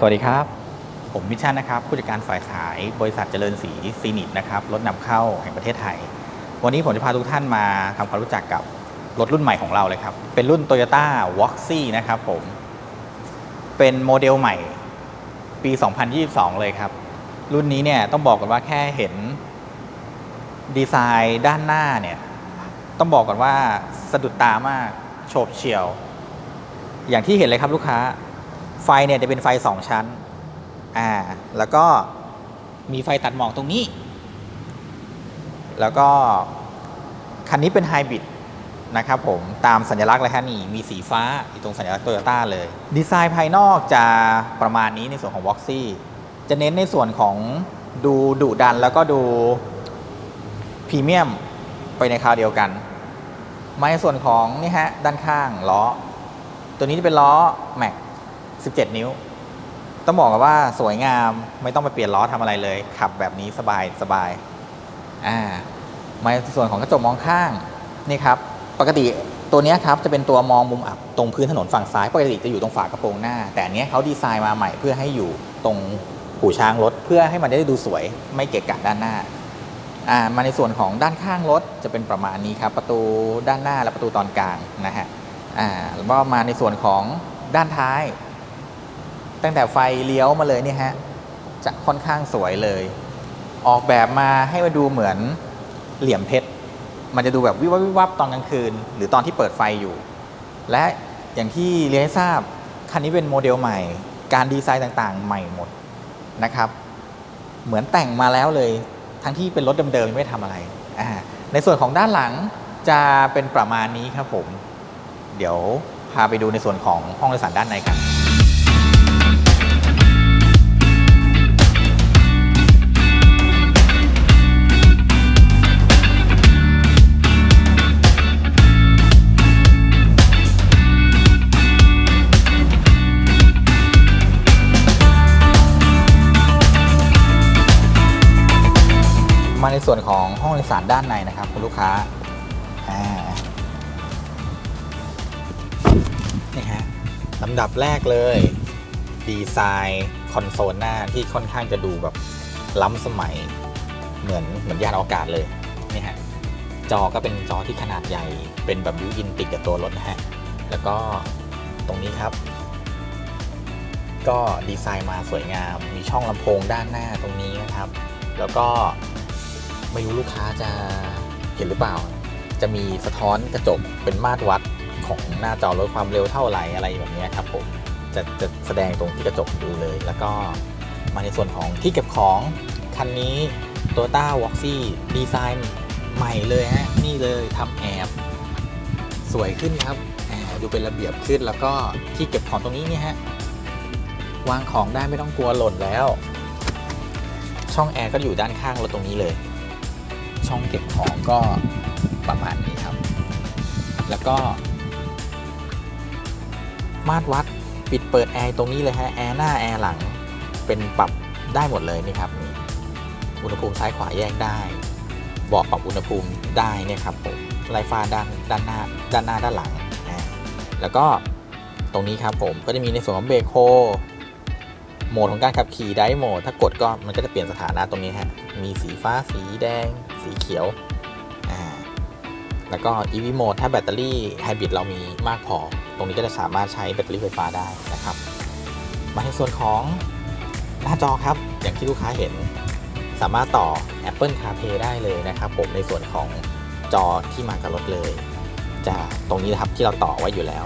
สวัสดีครับ ผมมิชชั่นนะครับ ผู้จัดการฝ่ายขายบริษัทเจริญศรีซีนิตนะครับรถนำเข้าแห่งประเทศไทย วันนี้ผมจะพาทุกท่านมาทำความรู้จักกับรถรุ่นใหม่ของเราเลยครับ เป็นรุ่น Toyota w a l k s y นะครับผม เป็นโมเดลใหม่ปี 2022 เลยครับ รุ่นนี้เนี่ยต้องบอกกันว่าแค่เห็นดีไซน์ด้านหน้าเนี่ยต้องบอกก่อนว่าสะดุดตามากโฉบเฉี่ยว อย่างที่เห็นเลยครับลูกค้า ไฟเนี่ยจะเป็นไฟ 2 ชั้น อ่า แล้วก็มีไฟตัดหมอกตรงนี้ แล้วก็คันนี้เป็นไฮบริดนะครับผม ตามสัญลักษณ์เลยฮะนี่มีสีฟ้าอยู่ตรงสัญลักษณ์โตโยต้าเลย ดีไซน์ภายนอกจะประมาณนี้ในส่วนของ v o x ซี่จะเน้นในส่วนของดูดุดันแล้วก็ดูพรีเมียมไปในคราวเดียวกัน มาในส่วนของนี่ฮะด้านข้างล้อ ตัวนี้จะเป็นล้อแม็ก 17 นิ้ว ต้องบอกกันว่าสวยงามไม่ต้องไปเปลี่ยนล้อทำอะไรเลย ขับแบบนี้สบายสบายอ่ามาในส่วนของกระจกมองข้างนี่ครับปกติตัวนี้ครับจะเป็นตัวมองมุมอับตรงพื้นถนนฝั่งซ้ายปกติจะอยู่ตรงฝากระโปรงหน้า แต่อันเนี้ยเขาดีไซน์มาใหม่เพื่อให้อยู่ตรงหูช้างรถ เพื่อให้มันได้ดูสวยไม่เกะกะด้านหน้าอ่ามาในส่วนของด้านข้างรถจะเป็นประมาณนี้ครับประตูด้านหน้าและประตูตอนกลางนะฮะอ่าแล้วก็มาในส่วนของด้านท้าย ตั้งแต่ไฟเลี้ยวมาเลยเนี่ยฮะจะค่อนข้างสวยเลย ออกแบบมาให้มาดูเหมือนเหลี่ยมเพชร มันจะดูแบบวิวับวิวับตอนกลางคืน หรือตอนที่เปิดไฟอยู่ และอย่างที่เรียนให้ทราบ คันนี้เป็นโมเดลใหม่ การดีไซน์ต่างๆ ใหม่หมดนะครับ เหมือนแต่งมาแล้วเลย ทั้งที่เป็นรถเดิมๆไม่ทำอะไร ในส่วนของด้านหลังจะเป็นประมาณนี้ครับผม เดี๋ยวพาไปดูในส่วนของห้องโดยสารด้านในกัน ส่วนของห้องโดยสารด้านในนะครับคุณลูกค้านี่ฮะลำดับแรกเลย ดีไซน์คอนโซลหน้าที่ค่อนข้างจะดูแบบล้ำสมัยเหมือนเหมือนยานอวกาศเลยนี่ฮะจอก็เป็นจอที่ขนาดใหญ่เป็นแบบบิวอินติดกับตัวรถนะฮะแล้วก็ตรงนี้ครับ ก็ดีไซน์มาสวยงาม มีช่องลำโพงด้านหน้าตรงนี้นะครับ แล้วก็ ไม่รู้ลูกค้าจะเห็นหรือเปล่า จะมีสะท้อนกระจกเป็นมาตรวัดของหน้าจอรถความเร็วเท่าไหร่อะไรแบบนี้ครับผมจะจะแสดงตรงที่กระจกดูเลย แล้วก็มาในส่วนของที่เก็บของคันนี้ Toyota w a l k ซี่ดีไซน์ใหม่เลยฮะนี่เลยทำแอบสวยขึ้นครับแอบดูเป็นระเบียบขึ้นแล้วก็ที่เก็บของตรงนี้เนี่ยฮะวางของได้ไม่ต้องกลัวหล่นแล้ว ช่องแอร์ก็อยู่ด้านข้างรถตรงนี้เลย ช่องเก็บของก็ประมาณนี้ครับ แล้วก็ มาตรวัดปิดเปิดแอร์ตรงนี้เลยฮะแอร์หน้าแอร์หลังเป็นปรับได้หมดเลยนี่ครับนี่อุณหภูมิซ้ายขวาแยกได้เบาะปรับอุณหภูมิได้เนี่ยครับผมไลฟ้าด้านด้านหน้าด้านหน้าด้านหลังแล้วก็ตรงนี้ครับผมก็จะมีในส่วนของเบรกโฮโหมดของการขับขี่ได้โหมด ถ้ากดก็มันก็จะเปลี่ยนสถานะตรงนี้ฮะมีสีฟ้าสีแดง สีเขียวอ่าแล้วก็ EV โหมดถ้าแบตเตอรี่ไฮบริดเรามีมากพอ ตรงนี้ก็จะสามารถใช้แบตเตอรี่ไฟฟ้าได้นะครับ มาในส่วนของหน้าจอครับ อย่างที่ลูกค้าเห็น สามารถต่อ Apple CarPlay ได้เลยนะครับผมในส่วนของจอที่มากับรถเลย จะตรงนี้นะครับที่เราต่อไว้อยู่แล้ว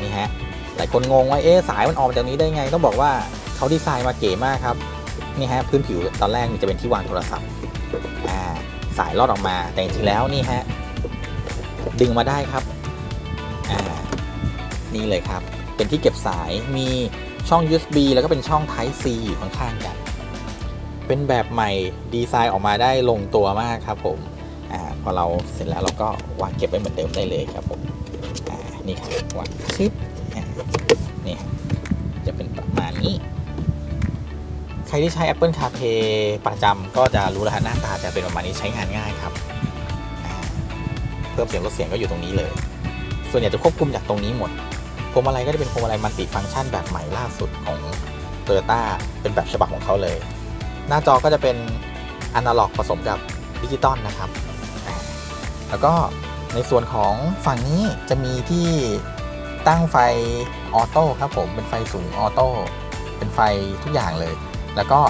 นี่ฮะหลายคนงงว่าเอ๊ะสายมันออกจากนี้ได้ไง ต้องบอกว่าเขาดีไซน์มาเก๋มากครับนี่ฮะพื้นผิวตอนแรกมันจะเป็นที่วางโทรศัพท์ สายลอดออกมา แต่จริงแล้วนี่ฮะดึงมาได้ครับอ่านี่เลยครับ เป็นที่เก็บสายมีช่อง USB แล้วก็เป็นช่อง Type C อยู่ข้างๆกัน เป็นแบบใหม่ดีไซน์ออกมาได้ลงตัวมากครับผมอ่าพอเราเสร็จแล้วเราก็วางเก็บไว้เหมือนเดิมได้เลยครับผมอ่านี่ครับวางคลิปนี่จะเป็นประมาณนี้ รที่ใช้ Apple CarPlay ประจำก็จะรู้แล้วหน้าตาจะเป็นประมาณนี้ใช้งานง่ายครับ เพิ่มเสียงลดเสียงก็อยู่ตรงนี้เลย ส่วนใหญ่จะควบคุมจากตรงนี้หมดพวงมาลัยก็จะเป็นพวงมาลัยมัลติฟังก์ชันแบบใหม่ล่าสุดของ Toyota เป็นแบบฉบับของเขาเลย หน้าจอก็จะเป็นอนาล็อกผสมกับดิจิตอลนะครับ แล้วก็ในส่วนของฝั่งนี้จะมีที่ตั้งไฟออโต้ครับผมเป็นไฟสูงออโต้เป็นไฟทุกอย่างเลย แล้วก็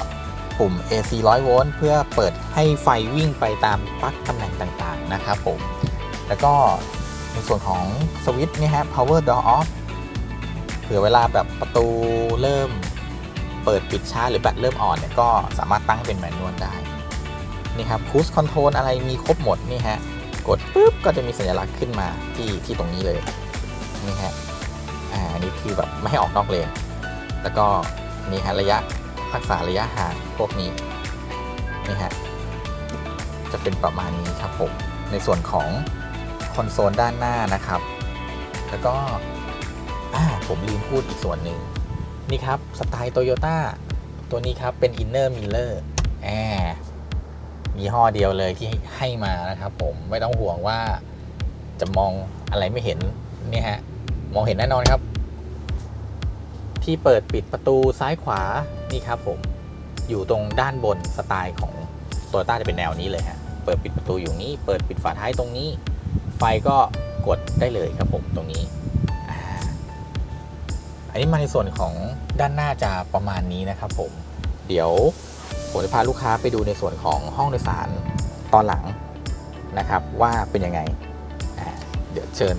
ปุ่ม AC 100 โวลต์เพื่อเปิดให้ไฟวิ่งไปตามปลั๊กตำแหน่งต่างๆ นะครับผม แล้วก็ในส่วนของสวิตช์นี่ฮะ power door off เผื่อเวลาแบบประตูเริ่มเปิดปิดช้าหรือแบตเริ่มอ่อนเนี่ยก็สามารถตั้งเป็นแมนนวลได้ นี่ครับ cruise control อะไรมีครบหมดนี่ฮะ กดปุ๊บก็จะมีสัญลักษณ์ขึ้นมาที่ที่ตรงนี้เลย นี่ฮะ อ่าอันนี้คือแบบไม่ให้ออกนอกเลนแล้วก็นี่ฮะระยะ รักษาระยะห่างพวกนี้นี่ฮะจะเป็นประมาณนี้ครับผมในส่วนของคอนโซลด้านหน้านะครับ แล้วก็อ่าผมลืมพูดอีกส่วนหนึ่งนี่ครับสไตล์โตโยต้าตัวนี้ครับเป็น Inner Miller แอบยี่ห้อเดียวเลยที่ให้มานะครับผมไม่ต้องห่วงว่าจะมองอะไรไม่เห็นนี่ฮะมองเห็นแน่นอนครับ ที่เปิดปิดประตูซ้ายขวานี่ครับผมอยู่ตรงด้านบนสไตล์ของโตโยต้าจะเป็นแนวนี้เลยฮะเปิดปิดประตูอยู่นี้ เปิดปิดฝาท้ายตรงนี้ ไฟก็กดได้เลยครับผมตรงนี้ อันนี้มาในส่วนของด้านหน้าจะประมาณนี้นะครับผม เดี๋ยวผมจะพาลูกค้าไปดูในส่วนของห้องโดยสารตอนหลังนะครับ ว่าเป็นยังไง เดี๋ยวเชิญ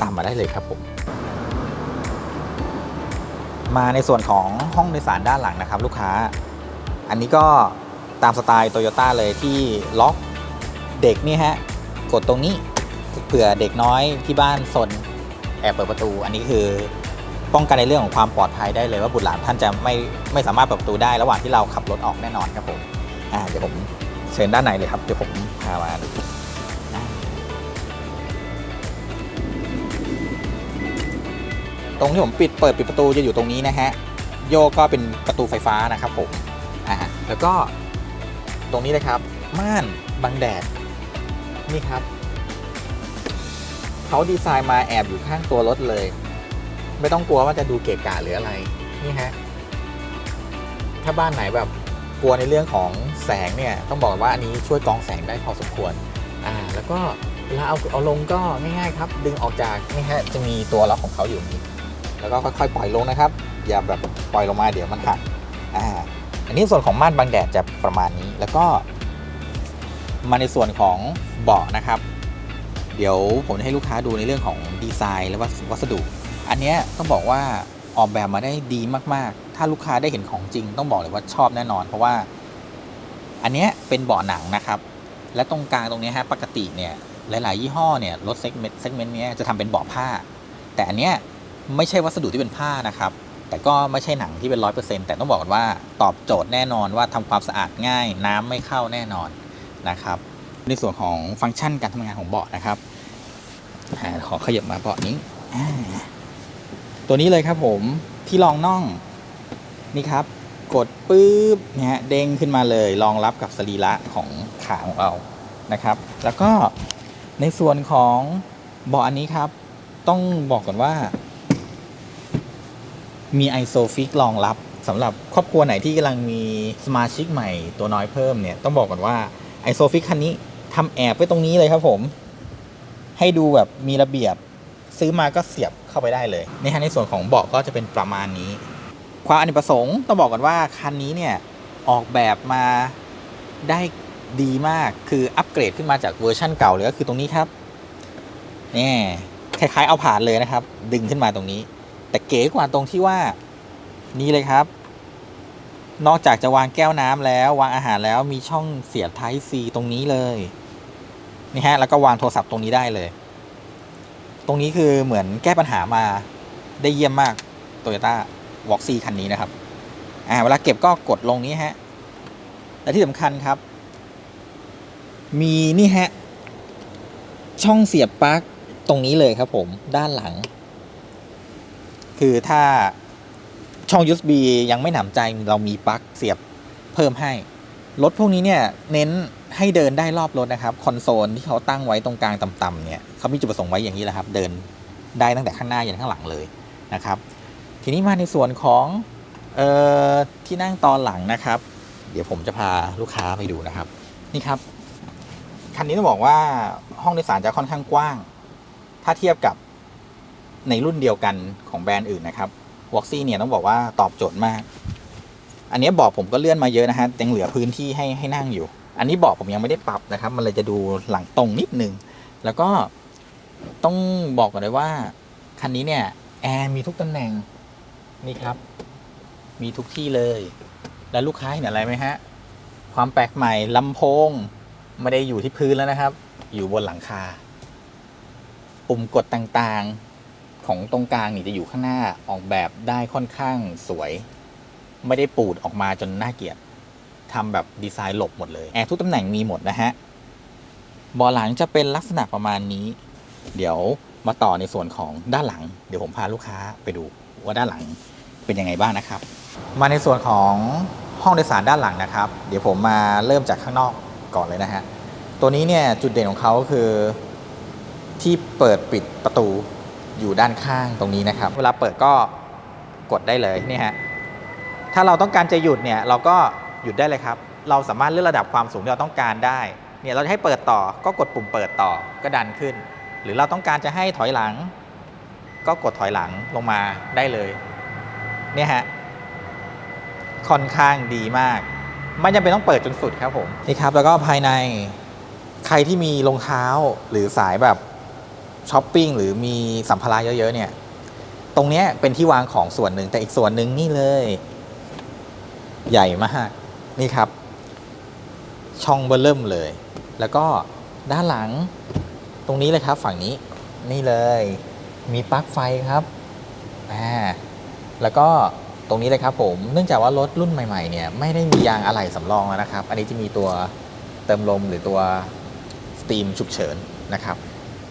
ตามมาได้เลยครับผม มาในส่วนของห้องโดยสารด้านหลังนะครับ ลูกค้า อันนี้ก็ตามสไตล์โตโยต้าเลยที่ล็อกเด็กนี่ฮะ กดตรงนี้เผื่อเด็กน้อยที่บ้านซนแอบเปิดประตู อันนี้คือป้องกันในเรื่องของความปลอดภัยได้เลยว่าบุตรหลานท่านจะไม่ไม่สามารถเปิดประตูได้ระหว่างที่เราขับรถออกแน่นอนครับผมอ่าเดี๋ยวผมเชิญด้านในเลยครับเดี๋ยวผมพามาดู ตรงที่ผมปิดเปิดปิดประตูจะอยู่ตรงนี้นะฮะโยกก็เป็นประตูไฟฟ้านะครับผมอ่าแล้วก็ตรงนี้เลยครับม่านบังแดดนี่ครับเขาดีไซน์มาแอบอยู่ข้างตัวรถเลย ไม่ต้องกลัวว่าจะดูเกะกะหรืออะไรนี่ฮะถ้าบ้านไหนแบบกลัวในเรื่องของแสงเนี่ยต้องบอกว่าอันนี้ช่วยกรองแสงได้พอสมควรอ่าแล้วก็เวลาเอาเอาลงก็ง่ายๆครับ ดึงออกจากนี่ฮะจะมีตัวล็อกของเขาอยู่นี้ แล้วก็ค่อยๆปล่อยลงนะครับ อย่าแบบปล่อยลงมาเดี๋ยวมันหักอ่าอันนี้ส่วนของม่านบังแดดจะประมาณนี้แล้วก็มาในส่วนของเบาะนะครับ เดี๋ยวผมจะให้ลูกค้าดูในเรื่องของดีไซน์และวัสดุ อันนี้ต้องบอกว่าออกแบบมาได้ดีมากๆ ถ้าลูกค้าได้เห็นของจริง ต้องบอกเลยว่าชอบแน่นอน เพราะว่า อันนี้เป็นเบาะหนังนะครับ และตรงกลางตรงนี้ฮะปกติเนี่ยหลาย ๆ ยี่ห้อเนี่ยรถเซกเมนต์เซกเมนต์เนี้ยจะทำเป็นเบาะผ้า แต่อันเนี้ย ไม่ใช่วัสดุที่เป็นผ้านะครับ แต่ก็ไม่ใช่หนังที่เป็นร้อยเปอร์เซ็นต์แต่ต้องบอกก่อนว่าตอบโจทย์แน่นอนว่าทำความสะอาดง่าย น้ำไม่เข้าแน่นอนนะครับ ในส่วนของฟังก์ชันการทำงานของเบาะนะครับอขอขยับมาเบาะนี้ ตัวนี้เลยครับผมที่รองน่องนี่ครับ กดปุ๊บเนี่ยฮะเด้งขึ้นมาเลยรองรับกับสรีระของขาของเรานะครับ แล้วก็ในส่วนของเบาะอันนี้ครับ ต้องบอกก่อนว่า มีไอโซฟิกรองรับสำหรับครอบครัวไหนที่กำลังมีสมาชิกใหม่ตัวน้อยเพิ่มเนี่ย ต้องบอกก่อนว่าไอโซฟิกคันนี้ทำแอบไว้ตรงนี้เลยครับผม ให้ดูแบบมีระเบียบซื้อมาก็เสียบเข้าไปได้เลยในฮะในส่วนของเบาะก็จะเป็นประมาณนี้ ความอเนกประสงค์ต้องบอกก่อนว่าคันนี้เนี่ยออกแบบมาได้ดีมากคืออัปเกรดขึ้นมาจากเวอร์ชั่นเก่าเลยก็คือตรงนี้ครับนี่คล้ายๆเอาผ่านเลยนะครับ ดึงขึ้นมาตรงนี้ แต่เก๋กว่าตรงที่ว่านี่เลยครับ นอกจากจะวางแก้วน้ำแล้ว วางอาหารแล้วมีช่องเสียบ Type C ตรงนี้เลยนี่ฮะแล้วก็วางโทรศัพท์ตรงนี้ได้เลย ตรงนี้คือเหมือนแก้ปัญหามาได้เยี่ยมมาก Toyota v o x คันนี้นะครับอ่าเวลาเก็บก็กดลงนี้ฮะและที่สำคัญครับ มีนี่ฮะช่องเสียบปลั๊กตรงนี้เลยครับผมด้านหลัง คือถ้าช่อง USB ยังไม่หนำใจเรามีปลั๊กเสียบเพิ่มให้ รถพวกนี้เนี่ยเน้นให้เดินได้รอบรถนะครับ คอนโซลที่เขาตั้งไว้ตรงกลางต่ำๆเนี่ยเขามีจุดประสงค์ไว้อย่างนี้แหละครับ เดินได้ตั้งแต่ข้างหน้ายันข้างหลังเลยนะครับ ทีนี้มาในส่วนของออที่นั่งตอนหลังนะครับ เดี๋ยวผมจะพาลูกค้าไปดูนะครับ นี่ครับ คันนี้ต้องบอกว่าห้องโดยสารจะค่อนข้างกว้าง ถ้าเทียบกับ ในรุ่นเดียวกันของแบรนด์อื่นนะครับวอกซี่เนี่ยต้องบอกว่าตอบโจทย์มาก อันนี้เบอกผมก็เลื่อนมาเยอะนะฮะยังเหลือพื้นที่ให้ให้นั่งอยู่ อันนี้เบอกผมยังไม่ได้ปรับนะครับ มันเลยจะดูหลังตรงนิดนึง แล้วก็ต้องบอกก่อนเลยว่า คันนี้เนี่ยแอร์มีทุกตำแหน่งนี่ครับ มีทุกที่เลย แล้วลูกค้าเห็นอะไรไหมฮะ ความแปลกใหม่ลำโพง ไม่ได้อยู่ที่พื้นแล้วนะครับ อยู่บนหลังคา ปุ่มกดต่างๆ ของตรงกลางนี่จะอยู่ข้างหน้าออกแบบได้ค่อนข้างสวย ไม่ได้ปูดออกมาจนน่าเกลียดทำแบบดีไซน์หลบหมดเลยแอร์ทุกตำแหน่งมีหมดนะฮะเบาหลังจะเป็นลักษณะประมาณนี้ เดี๋ยวมาต่อในส่วนของด้านหลัง เดี๋ยวผมพาลูกค้าไปดูว่าด้านหลังเป็นยังไงบ้างนะครับ มาในส่วนของห้องโดยสารด้านหลังนะครับ เดี๋ยวผมมาเริ่มจากข้างนอกก่อนเลยนะฮะตัวนี้เนี่ยจุดเด่นของเขาคือที่เปิดปิดประตู อยู่ด้านข้างตรงนี้นะครับ เวลาเปิดก็กดได้เลยนี่ฮะถ้าเราต้องการจะหยุดเนี่ยเราก็หยุดได้เลยครับ เราสามารถเลือกระดับความสูงที่เราต้องการได้เนี่ยเราจะให้เปิดต่อก็กดปุ่มเปิดต่อก็ดันขึ้น หรือเราต้องการจะให้ถอยหลัง ก็กดถอยหลังลงมาได้เลยเนี่ยฮะค่อนข้างดีมาก ไม่จำเป็นต้องเปิดจนสุดครับผมนี่ครับแล้วก็ภายในใครที่มีรองเท้าหรือสายแบบ ช้อปปิ้งหรือมีสัมภาระเยอะๆเนี่ย ตรงเนี้ยเป็นที่วางของส่วนหนึ่งแต่อีกส่วนหนึ่งนี่เลย ใหญ่มากนี่ครับ ช่องเบอร์เริ่มเลย แล้วก็ด้านหลังตรงนี้เลยครับ ฝั่งนี้นี่เลย มีปลั๊กไฟครับอ่าแล้วก็ตรงนี้เลยครับผม เนื่องจากว่ารถรุ่นใหม่ๆเนี่ยไม่ได้มียางอะไหล่สำรองแล้วนะครับ อันนี้จะมีตัวเติมลมหรือตัวสตรีมฉุกเฉินนะครับ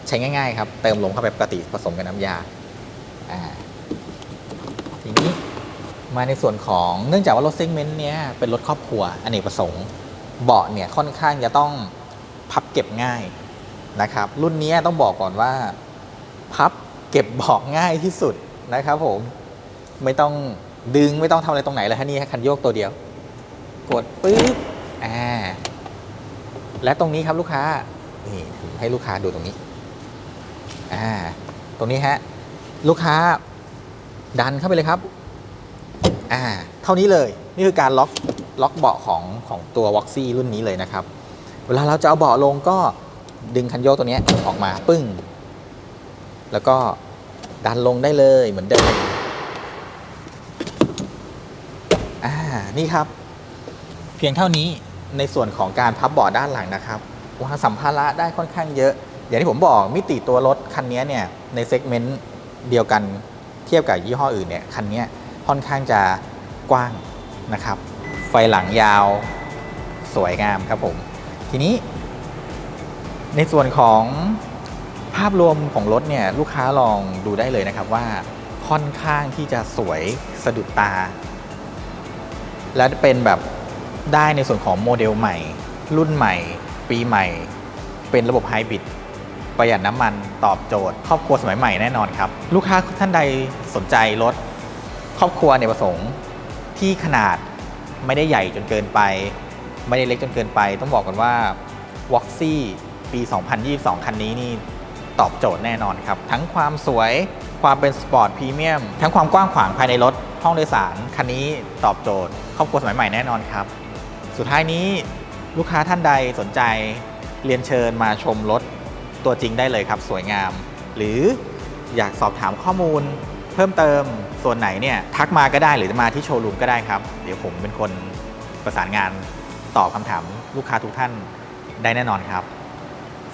ใช้ง่ายๆครับ เติมลมเข้าไปปกติผสมกับน้ำยาอ่าทีนี้มาในส่วนของเนื่องจากว่ารถเซกเมนต์เนี้ยเป็นรถครอบครัวอเนกประสงค์เบาะเนี่ยค่อนข้างจะต้องพับเก็บง่ายนะครับ รุ่นนี้ต้องบอกก่อนว่า พับเก็บเบาะง่ายที่สุดนะครับ ผมไม่ต้องดึงไม่ต้องทำอะไรตรงไหนเลยฮะนี่คันโยกตัวเดียว กดปึ๊บอ่าและตรงนี้ครับลูกค้านี่ให้ลูกค้าดูตรงนี้ อ่าตรงนี้ฮะลูกค้าดันเข้าไปเลยครับอ่าเท่านี้เลยนี่คือการล็อกล็อกเบาะของของตัววอกซี่รุ่นนี้เลยนะครับ เวลาเราจะเอาเบาะลงก็ดึงคันโยกตัวนี้ออกมาปึ้ง แล้วก็ดันลงได้เลยเหมือนเดิมอ่านี่ครับ เพียงเท่านี้ในส่วนของการพับเบาะด้านหลังนะครับวางสัมภาระได้ค่อนข้างเยอะ อย่างที่ผมบอกมิติตัวรถคันนี้เนี่ยในเซกเมนต์เดียวกันเทียบกับยี่ห้ออื่นเนี่ยคันนี้ค่อนข้างจะกว้างนะครับ ไฟหลังยาวสวยงามครับผม ทีนี้ ในส่วนของภาพรวมของรถเนี่ยลูกค้าลองดูได้เลยนะครับว่าค่อนข้างที่จะสวยสะดุดตา และเป็นแบบได้ในส่วนของโมเดลใหม่ รุ่นใหม่ ปีใหม่ เป็นระบบไฮบริด ประหยัดน้ำมันตอบโจทย์ ครอบครัวสมัยใหม่แน่นอนครับ ลูกค้าท่านใดสนใจรถครอบครัวเนี่ยประสงค์ที่ขนาดไม่ได้ใหญ่จนเกินไป ไม่ได้เล็กจนเกินไป ต้องบอกกันว่า w o x ซี่ปี 2022 คันนี้นี่ตอบโจทย์แน่นอนครับ ทั้งความสวยความเป็นสปอร์ตพรีเมียมทั้งความกว้างขวางภายในรถห้องโดยสาร คันนี้ตอบโจทย์ ครอบครัวสมัยใหม่แน่นอนครับ สุดท้ายนี้ลูกค้าท่านใดสนใจเรียนเชิญมาชมรถ ตัวจริงได้เลยครับสวยงาม หรืออยากสอบถามข้อมูล เพิ่มเติมส่วนไหนเนี่ยทักมาก็ได้หรือจะมาที่โชว์รูมก็ได้ครับ เดี๋ยวผมเป็นคนประสานงานตอบคำถามลูกค้าทุกท่านได้แน่นอนครับ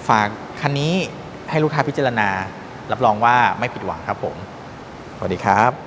ฝากคันนี้ให้ลูกค้าพิจารณา รับรองว่าไม่ผิดหวังครับผม สวัสดีครับ